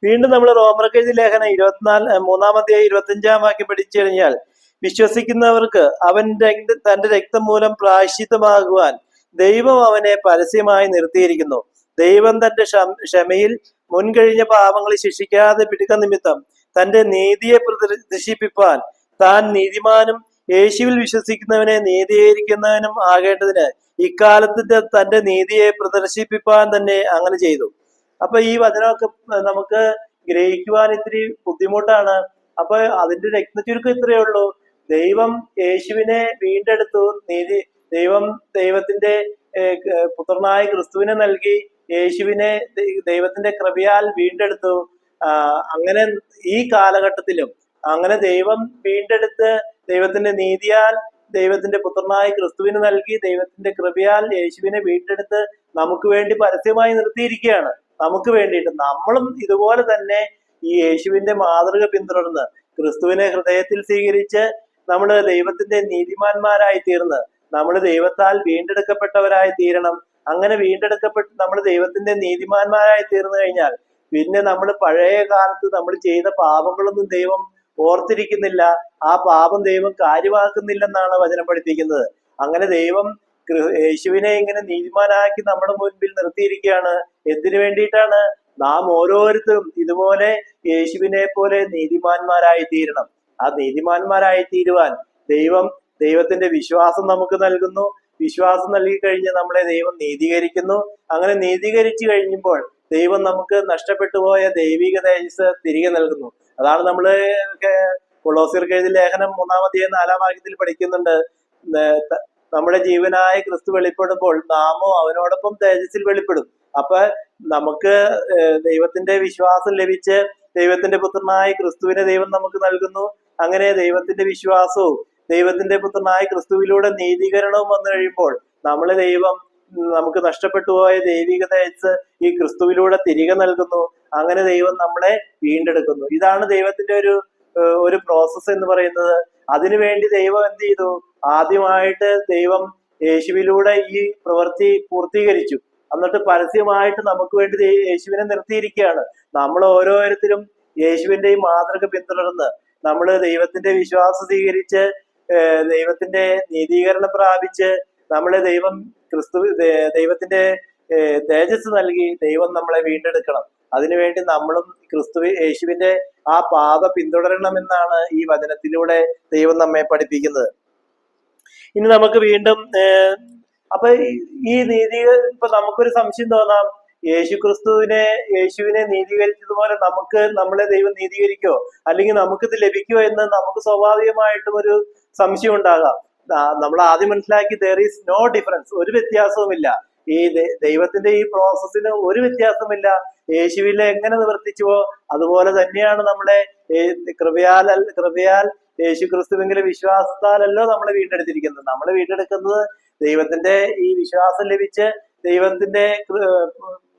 വീണ്ടും നമ്മൾ റോമർക്കെഴുതി ലേഖനം ഇരുപത്തിനാല് മൂന്നാമത്തെ ഇരുപത്തിയഞ്ചാം വാക്യം പഠിച്ചു കഴിഞ്ഞാൽ വിശ്വസിക്കുന്നവർക്ക് അവൻ തന്റെ രക്തം മൂലം പ്രായശ്ചിത്തമാകുവാൻ ദൈവം അവനെ പരസ്യമായി നിർത്തിയിരിക്കുന്നു. ദൈവം തന്റെ ക്ഷമ- ക്ഷമയിൽ മുൻകഴിഞ്ഞ പാപങ്ങളെ ശിക്ഷിക്കാതെ പിടിക്ക നിമിത്തം തന്റെ നീതിയെ പ്രദർശിപ്പിപ്പാൻ താൻ നീതിമാനും യേശുവിൽ വിശ്വസിക്കുന്നവനെ നീതീകരിക്കുന്നവനും ആകേണ്ടതിന് ഇക്കാലത്തിന്റെ തന്റെ നീതിയെ പ്രദർശിപ്പിപ്പാൻ തന്നെ അങ്ങനെ ചെയ്തു. അപ്പൊ ഈ വചനമൊക്കെ നമുക്ക് ഗ്രഹിക്കുവാൻ ഇത്തിരി ബുദ്ധിമുട്ടാണ്. അപ്പൊ അതിന്റെ രത്നചുരുക്കം ഇത്രയേ ഉള്ളൂ. ദൈവം യേശുവിനെ വീണ്ടെടുത്തു. നീതി ദൈവം ദൈവത്തിന്റെ പുത്രനായ ക്രിസ്തുവിനെ നൽകി യേശുവിനെ ദൈവത്തിന്റെ കൃപയാൽ വീണ്ടെടുത്തു. അങ്ങനെ ഈ കാലഘട്ടത്തിലും അങ്ങനെ ദൈവം വീണ്ടെടുത്ത് ദൈവത്തിന്റെ നീതിയാൽ ദൈവത്തിന്റെ പുത്രനായ ക്രിസ്തുവിന് നൽകി ദൈവത്തിന്റെ കൃപയാൽ യേശുവിനെ വീണ്ടെടുത്ത് നമുക്ക് വേണ്ടി പരസ്യമായി നിർത്തിയിരിക്കുകയാണ്. നമുക്ക് വേണ്ടിയിട്ട് നമ്മളും ഇതുപോലെ തന്നെ ഈ യേശുവിന്റെ മാതൃക പിന്തുടർന്ന് ക്രിസ്തുവിനെ ഹൃദയത്തിൽ സ്വീകരിച്ച് നമ്മൾ ദൈവത്തിന്റെ നീതിമാന്മാരായി തീർന്ന് നമ്മൾ ദൈവത്താൽ വീണ്ടെടുക്കപ്പെട്ടവരായി തീരണം. അങ്ങനെ വീണ്ടെടുക്കപ്പെട്ട് നമ്മൾ ദൈവത്തിന്റെ നീതിമാന്മാരായി തീർന്നു കഴിഞ്ഞാൽ പിന്നെ നമ്മൾ പഴയ കാലത്ത് നമ്മൾ ചെയ്ത പാപങ്ങളൊന്നും ദൈവം ഓർത്തിരിക്കുന്നില്ല. ആ പാപം ദൈവം കാര്യമാക്കുന്നില്ലെന്നാണ് വചനം പഠിപ്പിക്കുന്നത്. അങ്ങനെ ദൈവം യേശുവിനെ ഇങ്ങനെ നീതിമാനാക്കി നമ്മുടെ മുൻപിൽ നിർത്തിയിരിക്കുകയാണ്. എന്തിനു വേണ്ടിയിട്ടാണ്? നാം ഓരോരുത്തരും ഇതുപോലെ യേശുവിനെ പോലെ നീതിമാന്മാരായി തീരണം ആ നീതിമാന്മാരായി തീരുവാൻ ദൈവം ദൈവത്തിന്റെ വിശ്വാസം നമുക്ക് നൽകുന്നു. വിശ്വാസം നൽകി കഴിഞ്ഞ് നമ്മളെ ദൈവം നീതീകരിക്കുന്നു. അങ്ങനെ നീതീകരിച്ചു കഴിഞ്ഞപ്പോൾ ദൈവം നമുക്ക് നഷ്ടപ്പെട്ടു പോയ ദൈവിക തേജസ് തിരികെ നൽകുന്നു. അതാണ് നമ്മൾ കൊളോസിയർക്ക് എഴുതിയ ലേഖനം മൂന്നാമത്തെ നാലാം വാക്യത്തിൽ പഠിക്കുന്നുണ്ട്. നമ്മുടെ ജീവനായ ക്രിസ്തു വെളിപ്പെടുമ്പോൾ നാമോ അവനോടൊപ്പം തേജസ്സിൽ വെളിപ്പെടും. അപ്പൊ നമുക്ക് ദൈവത്തിന്റെ വിശ്വാസം ലഭിച്ച് ദൈവത്തിന്റെ പുത്രനായ ക്രിസ്തുവിനെ ദൈവം നമുക്ക് നൽകുന്നു. അങ്ങനെ ദൈവത്തിന്റെ വിശ്വാസവും ദൈവത്തിന്റെ പുത്രനായ ക്രിസ്തുവിലൂടെ നീതീകരണവും വന്നു കഴിയുമ്പോൾ നമ്മളെ ദൈവം നമുക്ക് നഷ്ടപ്പെട്ടു പോയ ദൈവിക തേജസ് ഈ ക്രിസ്തുവിലൂടെ തിരികെ നൽകുന്നു. അങ്ങനെ ദൈവം നമ്മളെ വീണ്ടെടുക്കുന്നു. ഇതാണ് ദൈവത്തിന്റെ ഒരു ഒരു പ്രോസസ്സ് എന്ന് പറയുന്നത്. അതിനുവേണ്ടി ദൈവം എന്ത് ചെയ്തു? ആദ്യമായിട്ട് ദൈവം യേശുവിലൂടെ ഈ പ്രവൃത്തി പൂർത്തീകരിച്ചു. എന്നിട്ട് പരസ്യമായിട്ട് നമുക്ക് വേണ്ടി യേശുവിനെ നിർത്തിയിരിക്കുകയാണ്. നമ്മൾ ഓരോരുത്തരും യേശുവിന്റെ ഈ മാതൃക പിന്തുടർന്ന് നമ്മൾ ദൈവത്തിന്റെ വിശ്വാസം സ്വീകരിച്ച് ദൈവത്തിന്റെ നീതീകരണം പ്രാപിച്ച് നമ്മളെ ദൈവം ക്രിസ്തു ദൈവത്തിന്റെ തേജസ് നൽകി ദൈവം നമ്മളെ വീണ്ടെടുക്കണം. അതിനുവേണ്ടി നമ്മളും ക്രിസ്തു യേശുവിന്റെ ആ പാത പിന്തുടരണമെന്നാണ് ഈ വചനത്തിലൂടെ ദൈവം നമ്മെ പഠിപ്പിക്കുന്നത്. ഇനി നമുക്ക് വീണ്ടും അപ്പൊ ഈ നീതി ഇപ്പൊ നമുക്കൊരു സംശയം തോന്നാം. യേശു ക്രിസ്തുവിനെ യേശുവിനെ നീതീകരിച്ചതുപോലെ നമുക്ക് നമ്മളെ ദൈവം നീതീകരിക്കോ അല്ലെങ്കിൽ നമുക്കിത് ലഭിക്കോ എന്ന് നമുക്ക് സ്വാഭാവികമായിട്ടും ഒരു സംശയം ഉണ്ടാകാം. നമ്മൾ ആദ്യം മനസ്സിലാക്കി ദർ ഈസ് നോ ഡിഫറൻസ് ഒരു വ്യത്യാസവുമില്ല. ഈ ദൈവത്തിന്റെ ഈ പ്രോസസ്സിന് ഒരു വ്യത്യാസമില്ല യേശുവിനെ എങ്ങനെ നിവർത്തിച്ചുവോ അതുപോലെ തന്നെയാണ് നമ്മളെ കൃപയാൽ കൃപയാൽ യേശു ക്രിസ്തുവിന്റെ വിശ്വാസത്താലല്ലോ നമ്മൾ വീണ്ടെടുത്തിരിക്കുന്നത്. നമ്മൾ വീണ്ടെടുക്കുന്നത് ദൈവത്തിന്റെ ഈ വിശ്വാസം ലഭിച്ച് ദൈവത്തിന്റെ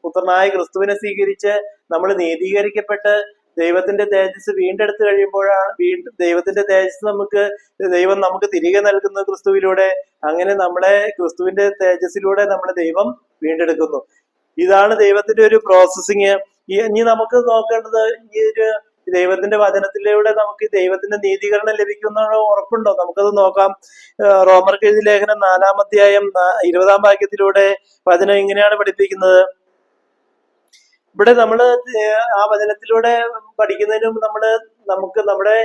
പുത്രനായ ക്രിസ്തുവിനെ സ്വീകരിച്ച് നമ്മൾ നീതീകരിക്കപ്പെട്ട് ദൈവത്തിന്റെ തേജസ് വീണ്ടെടുത്ത് കഴിയുമ്പോഴാണ് വീണ്ടും ദൈവത്തിന്റെ തേജസ് നമുക്ക് ദൈവം നമുക്ക് തിരികെ നൽകുന്നത് ക്രിസ്തുവിലൂടെ. അങ്ങനെ നമ്മളെ ക്രിസ്തുവിന്റെ തേജസ്സിലൂടെ നമ്മളെ ദൈവം വീണ്ടെടുക്കുന്നു. ഇതാണ് ദൈവത്തിന്റെ ഒരു പ്രോസസ്സിങ് ഇനി നമുക്ക് നോക്കേണ്ടത് ഈ ഒരു ദൈവത്തിന്റെ വചനത്തിലൂടെ നമുക്ക് ദൈവത്തിന്റെ നീതീകരണം ലഭിക്കുന്ന ഉറപ്പുണ്ടോ? നമുക്കത് നോക്കാം. റോമർ എഴുതിയ ലേഖനം നാലാം അധ്യായം ഇരുപതാം വാക്യത്തിലൂടെ വചനം ഇങ്ങനെയാണ് പഠിപ്പിക്കുന്നത്. ഇവിടെ നമ്മൾ ആ വചനത്തിലൂടെ പഠിക്കുന്നതിന് നമ്മൾ നമുക്ക് നമ്മുടെ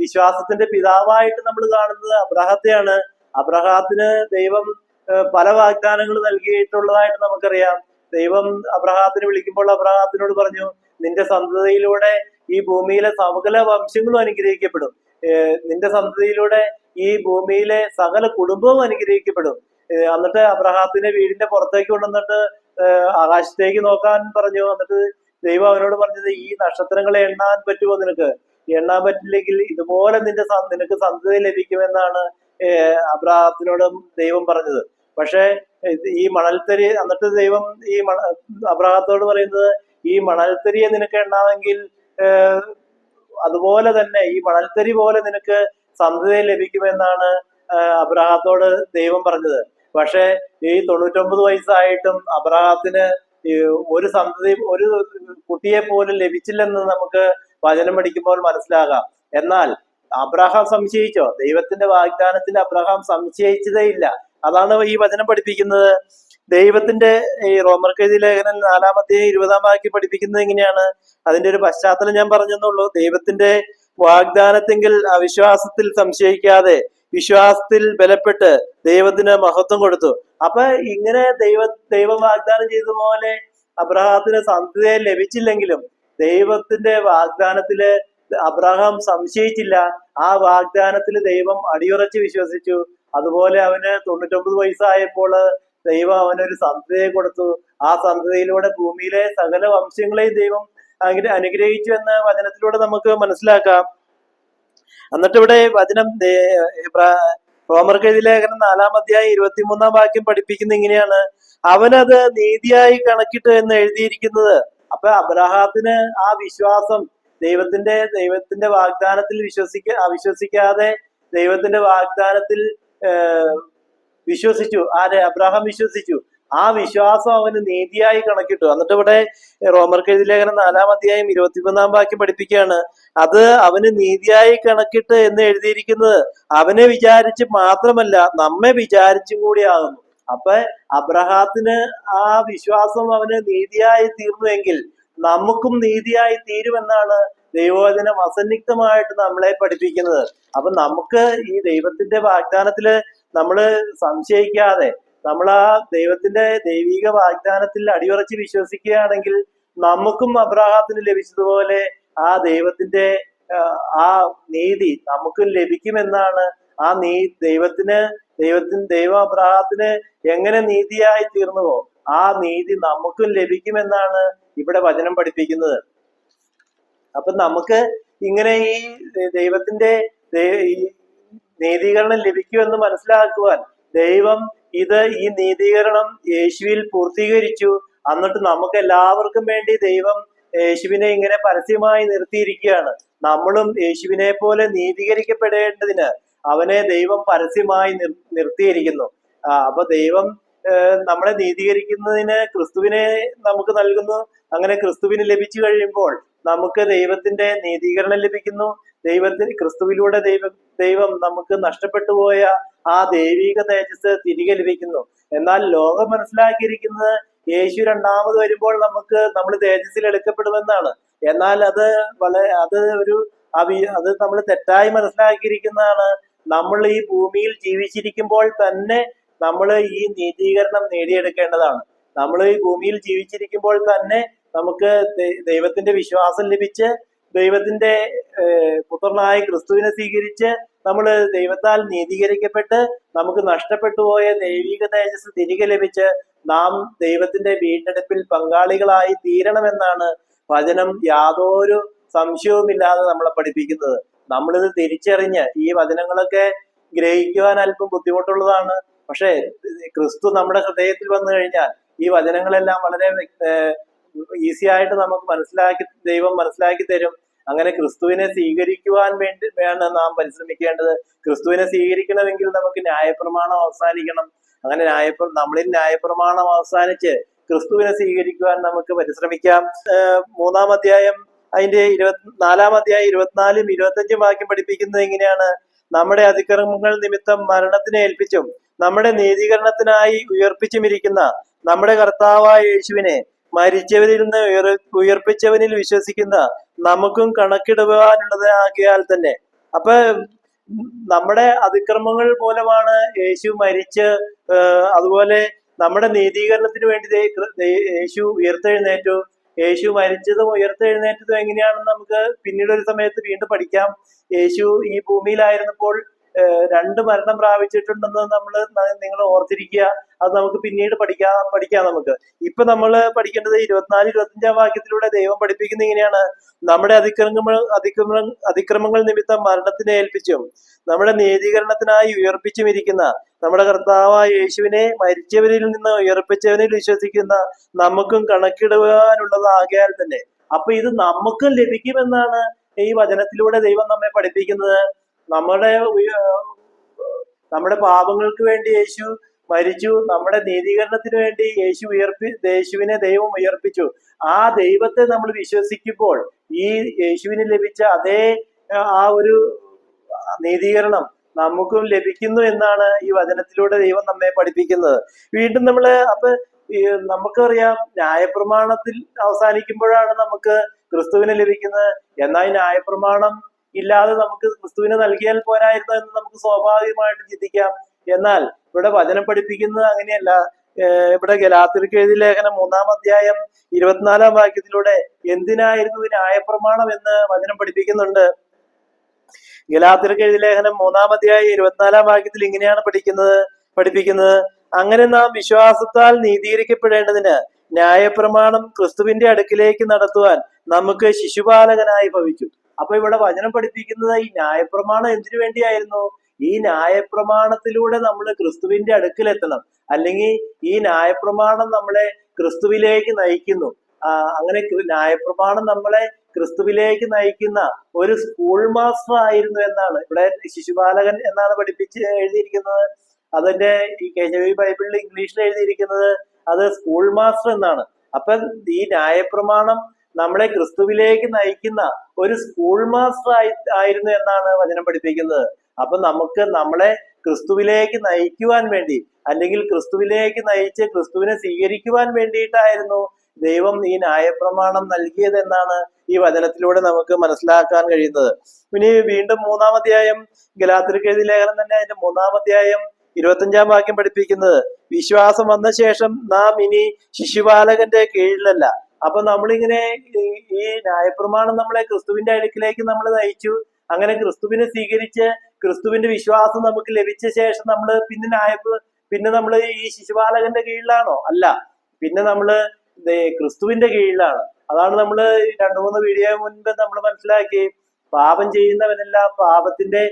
വിശ്വാസത്തിന്റെ പിതാവായിട്ട് നമ്മൾ കാണുന്നത് അബ്രഹത്തെയാണ്. അബ്രഹാത്തിന് ദൈവം പല വാഗ്ദാനങ്ങൾ നൽകിയിട്ടുള്ളതായിട്ട് നമുക്കറിയാം. ദൈവം അബ്രഹാത്തിനെ വിളിക്കുമ്പോൾ അബ്രഹാത്തിനോട് പറഞ്ഞു നിന്റെ സന്തതിയിലൂടെ ഈ ഭൂമിയിലെ സകല വംശങ്ങളും അനുഗ്രഹിക്കപ്പെടും. നിന്റെ സന്തതിയിലൂടെ ഈ ഭൂമിയിലെ സകല കുടുംബവും അനുഗ്രഹിക്കപ്പെടും. എന്നിട്ട് അബ്രഹാത്തിനെ വീടിന്റെ പുറത്തേക്ക് കൊണ്ടുവന്നിട്ട് ആകാശത്തേക്ക് നോക്കാൻ പറഞ്ഞു. എന്നിട്ട് ദൈവം അവനോട് പറഞ്ഞത് ഈ നക്ഷത്രങ്ങളെ എണ്ണാൻ പറ്റുമോ നിനക്ക്? എണ്ണാൻ പറ്റില്ലെങ്കിൽ ഇതുപോലെ നിന്റെ നിനക്ക് സന്തതി ലഭിക്കുമെന്നാണ് അബ്രാഹത്തിനോടും ദൈവം പറഞ്ഞത്. പക്ഷേ ഈ മണൽത്തരി എന്നിട്ട് ദൈവം ഈ മണ അബ്രാഹത്തോട് പറയുന്നത് ഈ മണൽത്തരിയെ നിനക്ക് എണ്ണാമെങ്കിൽ അതുപോലെ തന്നെ ഈ മണൽത്തരി പോലെ നിനക്ക് സന്തതി ലഭിക്കുമെന്നാണ് അബ്രാഹത്തോട് ദൈവം പറഞ്ഞത്. പക്ഷേ ഈ തൊണ്ണൂറ്റൊമ്പത് വയസ്സായിട്ടും അബ്രഹാത്തിന് ഒരു സന്തതി ഒരു കുട്ടിയെ പോലും ലഭിച്ചില്ലെന്ന് നമുക്ക് വചനം പഠിക്കുമ്പോൾ മനസ്സിലാകാം. എന്നാൽ അബ്രഹാം സംശയിച്ചോ? ദൈവത്തിന്റെ വാഗ്ദാനത്തിൽ അബ്രഹാം സംശയിച്ചതേ ഇല്ല അതാണ് ഈ വചനം പഠിപ്പിക്കുന്നത്. ദൈവത്തിന്റെ ഈ റോമർക്കെഴുതി ലേഖനം നാലാമത്തെ ഇരുപതാം വാക്യം പഠിപ്പിക്കുന്നത് എങ്ങനെയാണ് അതിന്റെ ഒരു പശ്ചാത്തലം ഞാൻ പറഞ്ഞെന്നുള്ളൂ. ദൈവത്തിന്റെ വാഗ്ദാനത്തെങ്കിൽ അവിശ്വാസത്തിൽ സംശയിക്കാതെ വിശ്വാസത്തിൽ ബലപ്പെട്ട് ദൈവത്തിന് മഹത്വം കൊടുത്തു. അപ്പൊ ഇങ്ങനെ ദൈവ ദൈവം വാഗ്ദാനം ചെയ്ത ചെയ്തതുപോലെ അബ്രഹാത്തിന് സന്ധ്യത ലഭിച്ചില്ലെങ്കിലും ദൈവത്തിന്റെ വാഗ്ദാനത്തിൽ അബ്രഹാം സംശയിച്ചില്ല. ആ വാഗ്ദാനത്തിൽ ദൈവം അടിയുറച്ച് വിശ്വസിച്ചു. അതുപോലെ അവന് തൊണ്ണൂറ്റൊമ്പത് വയസ്സായപ്പോൾ ദൈവം അവനൊരു സന്ധ്യതയെ കൊടുത്തു. ആ സന്ധ്യതയിലൂടെ ഭൂമിയിലെ സകല വംശങ്ങളെയും ദൈവം അനുഗ്രഹിച്ചു എന്ന് വചനത്തിലൂടെ നമുക്ക് മനസ്സിലാക്കാം. എന്നിട്ട് ഇവിടെ വചനം റോമർക്കെതി ലേഖനം നാലാം അധ്യായം ഇരുപത്തിമൂന്നാം വാക്യം പഠിപ്പിക്കുന്ന ഇങ്ങനെയാണ്. അവനത് നീതിയായി കണക്കിട്ട് എന്ന് എഴുതിയിരിക്കുന്നത്. അപ്പൊ അബ്രഹാത്തിന് ആ വിശ്വാസം ദൈവത്തിന്റെ ദൈവത്തിന്റെ വാഗ്ദാനത്തിൽ വിശ്വസിക്ക അവിശ്വസിക്കാതെ ദൈവത്തിന്റെ വാഗ്ദാനത്തിൽ വിശ്വസിച്ചു. ആരെ? അബ്രഹാം വിശ്വസിച്ചു. ആ വിശ്വാസം അവന് നീതിയായി കണക്കിട്ടു. എന്നിട്ട് ഇവിടെ റോമർക്ക് എഴുതിയ ലേഖനം നാലാം അധ്യായം ഇരുപത്തിമൂന്നാം വാക്യം പഠിപ്പിക്കുകയാണ്. അത് അവന് നീതിയായി കണക്കിട്ട് എന്ന് എഴുതിയിരിക്കുന്നത് അവനെ വിചാരിച്ച് മാത്രമല്ല നമ്മെ വിചാരിച്ചും കൂടിയാകുന്നു. അപ്പൊ അബ്രഹാത്തിന് ആ വിശ്വാസം അവന് നീതിയായി തീർന്നുവെങ്കിൽ നമുക്കും നീതിയായി തീരുമെന്നാണ് ദൈവവചനം അസന്നിഗ്ധമായിട്ട് നമ്മളെ പഠിപ്പിക്കുന്നത്. അപ്പൊ നമുക്ക് ഈ ദൈവത്തിന്റെ വാഗ്ദാനത്തിൽ നമ്മൾ സംശയിക്കാതെ നമ്മൾ ആ ദൈവത്തിന്റെ ദൈവിക വാഗ്ദാനത്തിൽ അടിയുറച്ച് വിശ്വസിക്കുകയാണെങ്കിൽ നമുക്കും അബ്രാഹത്തിന് ലഭിച്ചതുപോലെ ആ ദൈവത്തിന്റെ ആ, നീതി നമുക്കും ലഭിക്കുമെന്നാണ് ആ നീ ദൈവത്തിന് ദൈവത്തിന് ദൈവം അബ്രാഹത്തിന് എങ്ങനെ നീതിയായി തീർന്നുവോ ആ നീതി നമുക്കും ലഭിക്കുമെന്നാണ് ഇവിടെ വചനം പഠിപ്പിക്കുന്നത്. അപ്പൊ നമുക്ക് ഇങ്ങനെ ഈ ദൈവത്തിന്റെ നീതീകരണം ലഭിക്കുമെന്ന് മനസ്സിലാക്കുവാൻ ദൈവം ഇത് ഈ നീതീകരണം യേശുവിൽ പൂർത്തീകരിച്ചു. എന്നിട്ട് നമുക്ക് എല്ലാവർക്കും വേണ്ടി ദൈവം യേശുവിനെ ഇങ്ങനെ പരസ്യമായി നിർത്തിയിരിക്കുകയാണ്. നമ്മളും യേശുവിനെ പോലെ നീതീകരിക്കപ്പെടേണ്ടതിന് അവനെ ദൈവം പരസ്യമായി നിർ നിർത്തിയിരിക്കുന്നു. അപ്പൊ ദൈവം നമ്മളെ നീതീകരിക്കുന്നതിന് ക്രിസ്തുവിനെ നമുക്ക് നൽകുന്നു. അങ്ങനെ ക്രിസ്തുവിന് ലഭിച്ചു കഴിയുമ്പോൾ നമുക്ക് ദൈവത്തിന്റെ നീതീകരണം ലഭിക്കുന്നു. ദൈവത്തിന് ക്രിസ്തുവിലൂടെ ദൈവം ദൈവം നമുക്ക് നഷ്ടപ്പെട്ടു പോയ ആ ദൈവിക തേജസ് തിരികെ ലഭിക്കുന്നു. എന്നാൽ ലോകം മനസ്സിലാക്കിയിരിക്കുന്നത് യേശു രണ്ടാമത് വരുമ്പോൾ നമുക്ക് നമ്മൾ തേജസ്സിൽ എടുക്കപ്പെടുമെന്നാണ്. എന്നാൽ അത് വളരെ അത് ഒരു അവി അത് നമ്മൾ തെറ്റായി മനസ്സിലാക്കിയിരിക്കുന്നതാണ്. നമ്മൾ ഈ ഭൂമിയിൽ ജീവിച്ചിരിക്കുമ്പോൾ തന്നെ നമ്മൾ ഈ നീതീകരണം നേടിയെടുക്കേണ്ടതാണ്. നമ്മൾ ഈ ഭൂമിയിൽ ജീവിച്ചിരിക്കുമ്പോൾ തന്നെ നമുക്ക് ദൈവത്തിന്റെ വിശ്വാസം ലഭിച്ച് ദൈവത്തിന്റെ പുത്രനായ ക്രിസ്തുവിനെ സ്വീകരിച്ച് നമ്മൾ ദൈവത്താൽ നീതീകരിക്കപ്പെട്ട് നമുക്ക് നഷ്ടപ്പെട്ടു പോയ ദൈവിക തേജസ് തിരികെ ലഭിച്ച് നാം ദൈവത്തിന്റെ വീണ്ടെടുപ്പിൽ പങ്കാളികളായി തീരണമെന്നാണ് വചനം. യാതൊരു സംശയവുമില്ലാതെ നമ്മളെ പഠിപ്പിക്കുന്നത്. നമ്മളിത് തിരിച്ചറിഞ്ഞ് ഈ വചനങ്ങളൊക്കെ ഗ്രഹിക്കുവാൻ അല്പം ബുദ്ധിമുട്ടുള്ളതാണ്. പക്ഷേ ക്രിസ്തു നമ്മുടെ ഹൃദയത്തിൽ വന്നു കഴിഞ്ഞാൽ ഈ വചനങ്ങളെല്ലാം വളരെ ഈസി ആയിട്ട് നമുക്ക് മനസ്സിലാക്കി ദൈവം മനസ്സിലാക്കി തരും. അങ്ങനെ ക്രിസ്തുവിനെ സ്വീകരിക്കുവാൻ വേണ്ടി വേണം നാം പരിശ്രമിക്കേണ്ടത്. ക്രിസ്തുവിനെ സ്വീകരിക്കണമെങ്കിൽ നമുക്ക് ന്യായപ്രമാണം അവസാനിക്കണം. അങ്ങനെ ന്യായപ്ര നമ്മളിൽ ന്യായപ്രമാണം അവസാനിച്ച് ക്രിസ്തുവിനെ സ്വീകരിക്കുവാൻ നമുക്ക് പരിശ്രമിക്കാം. മൂന്നാം അധ്യായം അതിന്റെ ഇരുപത്തി നാലാം അധ്യായം ഇരുപത്തിനാലും ഇരുപത്തഞ്ചും വാക്യം പഠിപ്പിക്കുന്നത് എങ്ങനെയാണ് നമ്മുടെ അതിക്രമങ്ങൾ നിമിത്തം മരണത്തിനെ ഏൽപ്പിച്ചും നമ്മുടെ നീതീകരണത്തിനായി ഉയർപ്പിച്ചുമിരിക്കുന്ന നമ്മുടെ കർത്താവായ യേശുവിനെ മരിച്ചവരിൽ നിന്ന് ഉയർ ഉയർപ്പിച്ചവനിൽ വിശ്വസിക്കുന്ന നമുക്കും കണക്കിടുവാനുള്ളത് ആകിയാൽ തന്നെ. അപ്പൊ നമ്മുടെ അതിക്രമങ്ങൾ മൂലമാണ് യേശു മരിച്ച് അതുപോലെ നമ്മുടെ നീതീകരണത്തിന് വേണ്ടി യേശു ഉയർത്തെഴുന്നേറ്റു. യേശു മരിച്ചതും ഉയർത്തെഴുന്നേറ്റതും എങ്ങനെയാണെന്ന് നമുക്ക് പിന്നീട് ഒരു സമയത്ത് വീണ്ടും പഠിക്കാം. യേശു ഈ ഭൂമിയിലായിരുന്നപ്പോൾ രണ്ട് മരണം പ്രാപിച്ചിട്ടുണ്ടെന്ന് നമ്മൾ നിങ്ങൾ ഓർത്തിരിക്കുക. അത് നമുക്ക് പിന്നീട് പഠിക്കാം പഠിക്കാം നമുക്ക്. ഇപ്പൊ നമ്മൾ പഠിക്കേണ്ടത് ഇരുപത്തിനാല് ഇരുപത്തിയഞ്ചാം വാക്യത്തിലൂടെ ദൈവം പഠിപ്പിക്കുന്ന ഇങ്ങനെയാണ്. നമ്മുടെ അതിക്രമങ്ങൾ അതിക്രമ അതിക്രമങ്ങൾ നിമിത്തം മരണത്തിനെ ഏൽപ്പിച്ചും നമ്മുടെ നീതീകരണത്തിനായി ഉയർപ്പിച്ചും ഇരിക്കുന്ന നമ്മുടെ കർത്താവായ യേശുവിനെ മരിച്ചവരിൽ നിന്ന് ഉയർപ്പിച്ചവനിൽ വിശ്വസിക്കുന്ന നമുക്കും കണക്കിടുവാനുള്ളത് ആകയാൽ തന്നെ. അപ്പൊ ഇത് നമുക്കും ലഭിക്കുമെന്നാണ് ഈ വചനത്തിലൂടെ ദൈവം നമ്മെ പഠിപ്പിക്കുന്നത്. നമ്മുടെ നമ്മുടെ പാപങ്ങൾക്ക് വേണ്ടി യേശു മരിച്ചു. നമ്മുടെ നീതീകരണത്തിന് വേണ്ടി യേശു ഉയർപ്പി യേശുവിനെ ദൈവം ഉയർപ്പിച്ചു. ആ ദൈവത്തെ നമ്മൾ വിശ്വസിക്കുമ്പോൾ ഈ യേശുവിന് ലഭിച്ച അതേ ആ, ഒരു നീതീകരണം നമുക്കും ലഭിക്കുന്നു എന്നാണ് ഈ വചനത്തിലൂടെ ദൈവം നമ്മെ പഠിപ്പിക്കുന്നത്. വീണ്ടും നമ്മൾ അപ്പൊ നമുക്കറിയാം ന്യായപ്രമാണത്തിൽ അവസാനിക്കുമ്പോഴാണ് നമുക്ക് ക്രിസ്തുവിനെ ലഭിക്കുന്നത്. എന്നാൽ ന്യായപ്രമാണം ഇല്ലാതെ നമുക്ക് ക്രിസ്തുവിനെ നൽകിയാൽ പോരായിരുന്നു എന്ന് നമുക്ക് സ്വാഭാവികമായിട്ട് ചിന്തിക്കാം. എന്നാൽ ഇവിടെ വചനം പഠിപ്പിക്കുന്നത് അങ്ങനെയല്ല. ഇവിടെ ഗലാത്തിർക്ക് എഴുതി ലേഖനം മൂന്നാം അധ്യായം ഇരുപത്തിനാലാം വാക്യത്തിലൂടെ എന്തിനായിരുന്നു ഈ ന്യായപ്രമാണം എന്ന് വചനം പഠിപ്പിക്കുന്നുണ്ട്. ഗലാത്തിർക്ക് എഴുതി ലേഖനം മൂന്നാം അധ്യായം ഇരുപത്തിനാലാം വാക്യത്തിൽ ഇങ്ങനെയാണ് പഠിക്കുന്നത് പഠിപ്പിക്കുന്നത്. അങ്ങനെ നാം വിശ്വാസത്താൽ നീതീകരിക്കപ്പെടേണ്ടതിന് ന്യായപ്രമാണം ക്രിസ്തുവിന്റെ അടുക്കിലേക്ക് നടത്തുവാൻ നമുക്ക് ശിശുപാലകനായി ഭവിച്ചു അപ്പൊ ഇവിടെ വചനം പഠിപ്പിക്കുന്നത് ഈ ന്യായപ്രമാണം എന്തിനു വേണ്ടിയായിരുന്നു? ഈ ന്യായപ്രമാണത്തിലൂടെ നമ്മൾ ക്രിസ്തുവിന്റെ അടുക്കിലെത്തണം. അല്ലെങ്കിൽ ഈ ന്യായപ്രമാണം നമ്മളെ ക്രിസ്തുവിലേക്ക് നയിക്കുന്നു. അങ്ങനെ ന്യായപ്രമാണം നമ്മളെ ക്രിസ്തുവിലേക്ക് നയിക്കുന്ന ഒരു സ്കൂൾ മാസ്റ്റർ ആയിരുന്നു എന്നാണ്. ഇവിടെ ശിശുപാലകൻ എന്നാണ് പഠിപ്പിച്ച് എഴുതിയിരിക്കുന്നത്. അതിന്റെ ഈ കെ ബൈബിളിൽ ഇംഗ്ലീഷിൽ എഴുതിയിരിക്കുന്നത് അത് സ്കൂൾ മാസ്റ്റർ എന്നാണ്. അപ്പൊ ഈ ന്യായപ്രമാണം നമ്മളെ ക്രിസ്തുവിലേക്ക് നയിക്കുന്ന ഒരു സ്കൂൾ മാസ്റ്റർ ആയി ആയിരുന്നു എന്നാണ് വചനം പഠിപ്പിക്കുന്നത്. അപ്പൊ നമുക്ക് നമ്മളെ ക്രിസ്തുവിലേക്ക് നയിക്കുവാൻ വേണ്ടി അല്ലെങ്കിൽ ക്രിസ്തുവിലേക്ക് നയിച്ച് ക്രിസ്തുവിനെ സ്വീകരിക്കുവാൻ വേണ്ടിയിട്ടായിരുന്നു ദൈവം ഈ ന്യായപ്രമാണം നൽകിയത് എന്നാണ് ഈ വചനത്തിലൂടെ നമുക്ക് മനസ്സിലാക്കാൻ കഴിയുന്നത്. ഇനി വീണ്ടും മൂന്നാം അധ്യായം ഗലാത്തിർക്ക് ലേഖനം തന്നെ അതിന്റെ മൂന്നാം അധ്യായം ഇരുപത്തഞ്ചാം വാക്യം പഠിപ്പിക്കുന്നത്. വിശ്വാസം വന്ന ശേഷം നാം ഇനി ശിശുപാലകന്റെ കീഴിലല്ല അപ്പൊ നമ്മളിങ്ങനെ ഈ- ന്യായപ്രമാണം നമ്മളെ ക്രിസ്തുവിന്റെ അടുക്കിലേക്ക് നമ്മൾ നയിച്ചു. അങ്ങനെ ക്രിസ്തുവിനെ സ്വീകരിച്ച് ക്രിസ്തുവിന്റെ വിശ്വാസം നമുക്ക് ലഭിച്ച ശേഷം നമ്മൾ പിന്നെ ന്യായ പിന്നെ നമ്മൾ ഈ ശിശുപാലകന്റെ കീഴിലാണോ? അല്ല. പിന്നെ നമ്മൾ ക്രിസ്തുവിന്റെ കീഴിലാണ്. അതാണ് നമ്മൾ രണ്ടു മൂന്ന് വീഡിയോ മുൻപ് നമ്മൾ മനസ്സിലാക്കി. പാപം ചെയ്യുന്നവനെല്ലാം പാപത്തിന്റെ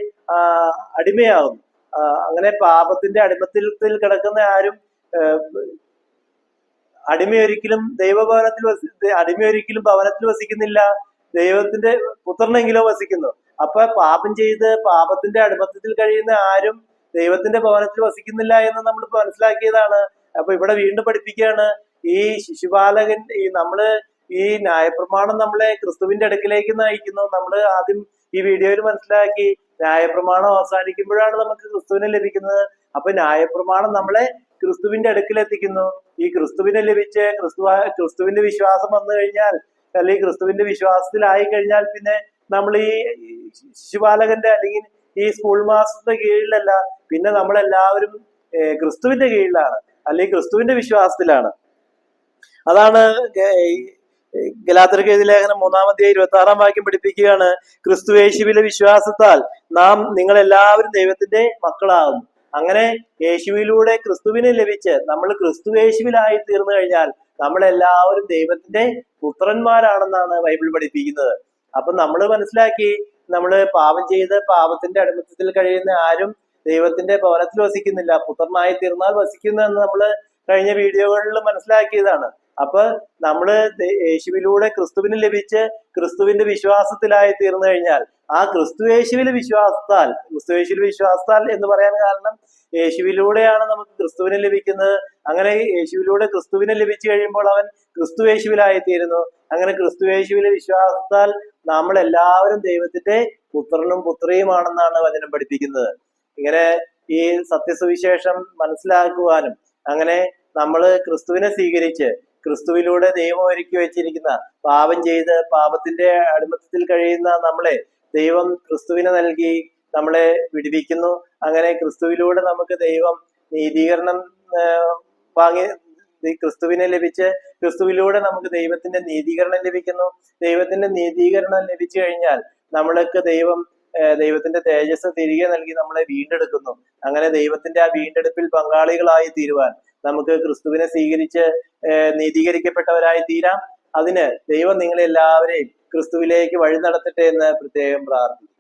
അടിമയാകുന്നു. അടിമയാകും അങ്ങനെ പാപത്തിന്റെ അടിമത്തിൽ കിടക്കുന്ന ആരും അടിമയൊരിക്കലും ദൈവഭവനത്തിൽ വസി അടിമയൊരിക്കലും ഭവനത്തിൽ വസിക്കുന്നില്ല. ദൈവത്തിന്റെ പുത്രനെങ്കിലോ വസിക്കുന്നു. അപ്പൊ പാപം ചെയ്ത് പാപത്തിന്റെ അടിമത്തത്തിൽ കഴിയുന്ന ആരും ദൈവത്തിന്റെ ഭവനത്തിൽ വസിക്കുന്നില്ല എന്ന് നമ്മൾ മനസ്സിലാക്കിയതാണ്. അപ്പൊ ഇവിടെ വീണ്ടും പഠിപ്പിക്കുകയാണ് ഈ ശിശുപാലകൻ ഈ നമ്മൾ ഈ ന്യായപ്രമാണം നമ്മളെ ക്രിസ്തുവിന്റെ അടുക്കിലേക്ക് നയിക്കുന്നു. നമ്മൾ ആദ്യം ഈ വീഡിയോയിൽ മനസ്സിലാക്കി ന്യായപ്രമാണം അവസാനിക്കുമ്പോഴാണ് നമുക്ക് ക്രിസ്തുവിനെ ലഭിക്കുന്നത്. അപ്പൊ ന്യായപ്രമാണം നമ്മളെ ക്രിസ്തുവിന്റെ അടുക്കിൽ എത്തിക്കുന്നു ഈ ക്രിസ്തുവിനെ ലഭിച്ച് ക്രിസ്തു ക്രിസ്തുവിന്റെ വിശ്വാസം വന്നു കഴിഞ്ഞാൽ അല്ലെങ്കിൽ ക്രിസ്തുവിന്റെ വിശ്വാസത്തിലായി കഴിഞ്ഞാൽ പിന്നെ നമ്മൾ ഈ ശിശുപാലകന്റെ അല്ലെങ്കിൽ ഈ സ്കൂൾ മാസത്തിന്റെ കീഴിലല്ല പിന്നെ നമ്മളെല്ലാവരും ക്രിസ്തുവിന്റെ കീഴിലാണ് അല്ലെങ്കിൽ ക്രിസ്തുവിന്റെ വിശ്വാസത്തിലാണ്. അതാണ് ഗലാത്തർക്ക് ലേഖനം മൂന്നാമത്തെ ഇരുപത്തി ആറാം വാക്യം പഠിപ്പിക്കുകയാണ് ക്രിസ്തു യേശുവിലെ വിശ്വാസത്താൽ നാം നിങ്ങൾ എല്ലാവരും ദൈവത്തിന്റെ മക്കളാകും അങ്ങനെ യേശുവിലൂടെ ക്രിസ്തുവിനെ ലഭിച്ച് നമ്മൾ ക്രിസ്തു യേശുവിലായി തീർന്നു കഴിഞ്ഞാൽ നമ്മളെല്ലാവരും ദൈവത്തിന്റെ പുത്രന്മാരാണെന്നാണ് ബൈബിൾ പഠിപ്പിക്കുന്നത്. അപ്പൊ നമ്മൾ മനസ്സിലാക്കി നമ്മൾ പാപം ചെയ്ത് പാപത്തിന്റെ അടിമത്തത്തിൽ കഴിയുന്ന ആരും ദൈവത്തിന്റെ പൗരത്തിൽ വസിക്കുന്നില്ല. പുത്രനായി തീർന്നാൽ വസിക്കുന്നു എന്ന് നമ്മൾ കഴിഞ്ഞ വീഡിയോകളിൽ മനസ്സിലാക്കിയതാണ്. അപ്പൊ നമ്മൾ യേശുവിലൂടെ ക്രിസ്തുവിന് ലഭിച്ച് ക്രിസ്തുവിന്റെ വിശ്വാസത്തിലായി തീർന്നു കഴിഞ്ഞാൽ ആ ക്രിസ്തു യേശുവിലെ വിശ്വാസത്താൽ ക്രിസ്തു യേശുവിൽ വിശ്വാസത്താൽ എന്ന് പറയാൻ കാരണം യേശുവിലൂടെയാണ് നമുക്ക് ക്രിസ്തുവിനെ ലഭിക്കുന്നത്. അങ്ങനെ യേശുവിലൂടെ ക്രിസ്തുവിനെ ലഭിച്ചു കഴിയുമ്പോൾ അവൻ ക്രിസ്തു യേശുവിലായി തീരുന്നു. അങ്ങനെ ക്രിസ്തു യേശുവിലെ വിശ്വാസത്താൽ നമ്മൾ എല്ലാവരും ദൈവത്തിന്റെ പുത്രനും പുത്രിയുമാണെന്നാണ് വചനം പഠിപ്പിക്കുന്നത്. ഇങ്ങനെ ഈ സത്യസുവിശേഷം മനസ്സിലാക്കുവാനും അങ്ങനെ നമ്മൾ ക്രിസ്തുവിനെ സ്വീകരിച്ച് ക്രിസ്തുവിലൂടെ ദൈവം ഒരുക്കി വെച്ചിരിക്കുന്ന പാപം ചെയ്ത് പാപത്തിന്റെ അടിമത്തത്തിൽ കഴിയുന്ന നമ്മളെ ദൈവം ക്രിസ്തുവിനെ നൽകി നമ്മളെ വിടുവിക്കുന്നു. അങ്ങനെ ക്രിസ്തുവിലൂടെ നമുക്ക് ദൈവം നീതീകരണം വാങ്ങി ക്രിസ്തുവിനെ ലഭിച്ച് ക്രിസ്തുവിലൂടെ നമുക്ക് ദൈവത്തിന്റെ നീതീകരണം ലഭിക്കുന്നു. ദൈവത്തിന്റെ നീതീകരണം ലഭിച്ചു കഴിഞ്ഞാൽ നമ്മൾക്ക് ദൈവം ദൈവത്തിന്റെ തേജസ് തിരികെ നൽകി നമ്മളെ വീണ്ടെടുക്കുന്നു. അങ്ങനെ ദൈവത്തിന്റെ ആ വീണ്ടെടുപ്പിൽ പങ്കാളികളായി തീരുവാൻ നമുക്ക് ക്രിസ്തുവിനെ സ്വീകരിച്ച് നീതീകരിക്കപ്പെട്ടവരായി തീരാം അതിന് ദൈവം നിങ്ങളെല്ലാവരെയും ക്രിസ്തുവിലേക്ക് വഴി നടത്തട്ടെ എന്ന് പ്രത്യേകം പ്രാർത്ഥിക്കുന്നു.